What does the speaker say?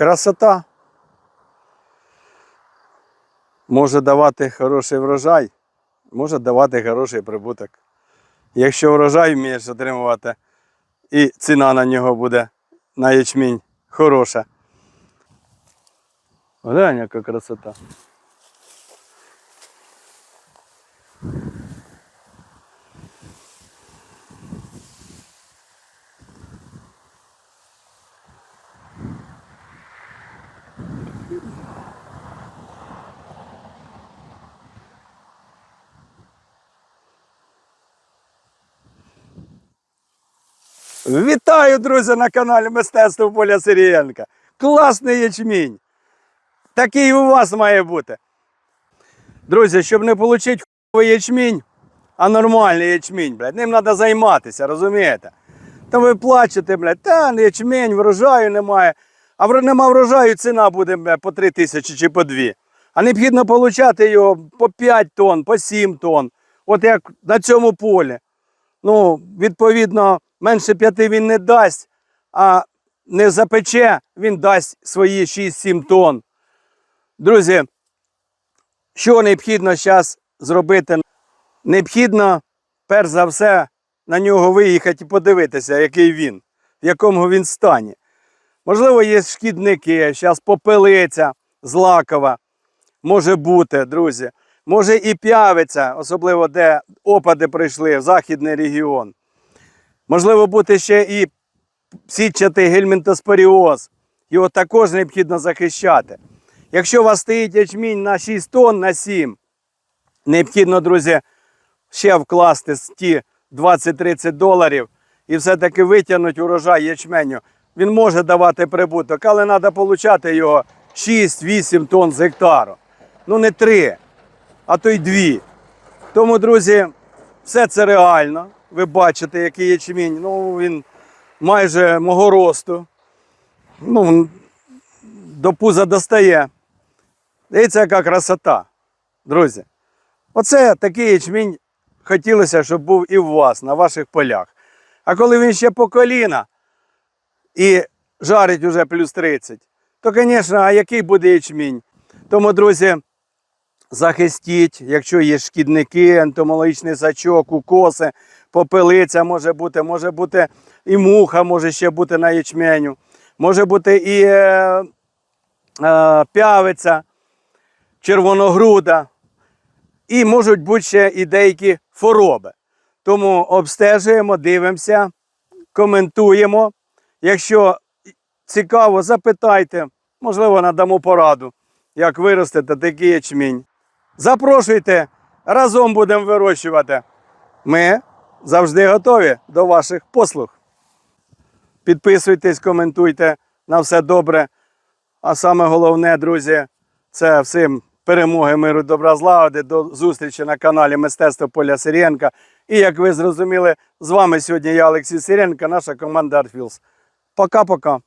красота. Може давати хороший врожай, може давати хороший прибуток. Якщо врожай вмієш отримувати, і ціна на нього буде на ячмінь хороша. Глянь, яка красота. Вітаю, друзі, на каналі Мистецтво Поля Сирієнка. Класний ячмінь. Такий у вас має бути. Друзі, щоб не отримати хуйовий ячмінь, а нормальний ячмінь, блядь, ним треба займатися, розумієте? То ви плачете, блядь, та ячмінь, врожаю немає. А нема врожаю, ціна буде блядь, по 3 тисячі чи по 2. А необхідно отримати його по 5 тонн, по 7 тонн. От як на цьому полі. Ну, відповідно, менше п'яти він не дасть, а не запече, він дасть свої 6-7 тонн. Друзі, що необхідно зараз зробити? Необхідно, перш за все, на нього виїхати і подивитися, який він, в якому він стані. Можливо, є шкідники, зараз попелиця злакова. Може бути, друзі. Може і п'явиця, особливо де опади прийшли в західний регіон. Можливо, бути ще і сітчатий гельмінтоспоріоз. Його також необхідно захищати. Якщо у вас стоїть ячмінь на 6 тонн на 7, необхідно, друзі, ще вкласти ті 20-30 доларів і все-таки витягнути урожай ячменю. Він може давати прибуток, але треба отримати його 6-8 тонн з гектару. Ну не 3, а то й 2. Тому, друзі, все це реально. Ви бачите, який ячмінь. Ну, він майже мого росту. Ну, до пуза достає. Дивіться, яка красота, друзі. Оце такий ячмінь хотілося, щоб був і у вас, на ваших полях. А коли він ще по коліна і жарить уже плюс 30, то, звісно, а який буде ячмінь? Тому, друзі, захистіть, якщо є шкідники, ентомологічний сачок, укоси, попелиця може бути, може бути і муха, може ще бути на ячменю, може бути і е, е, п'явиця, червоногруда, і можуть бути ще і деякі хвороби. Тому обстежуємо, дивимося, коментуємо. Якщо цікаво, запитайте, можливо, надамо пораду, як виростити такий ячмінь. Запрошуйте, разом будемо вирощувати. Ми завжди готові до ваших послуг. Підписуйтесь, коментуйте на все добре. А саме головне, друзі, це всім перемоги, миру, добра, злагоди. До зустрічі на каналі Мистецтво Поля Сиренка. І як ви зрозуміли, з вами сьогодні я Олексій Сиренко, наша команда Артфілс. Пока-пока.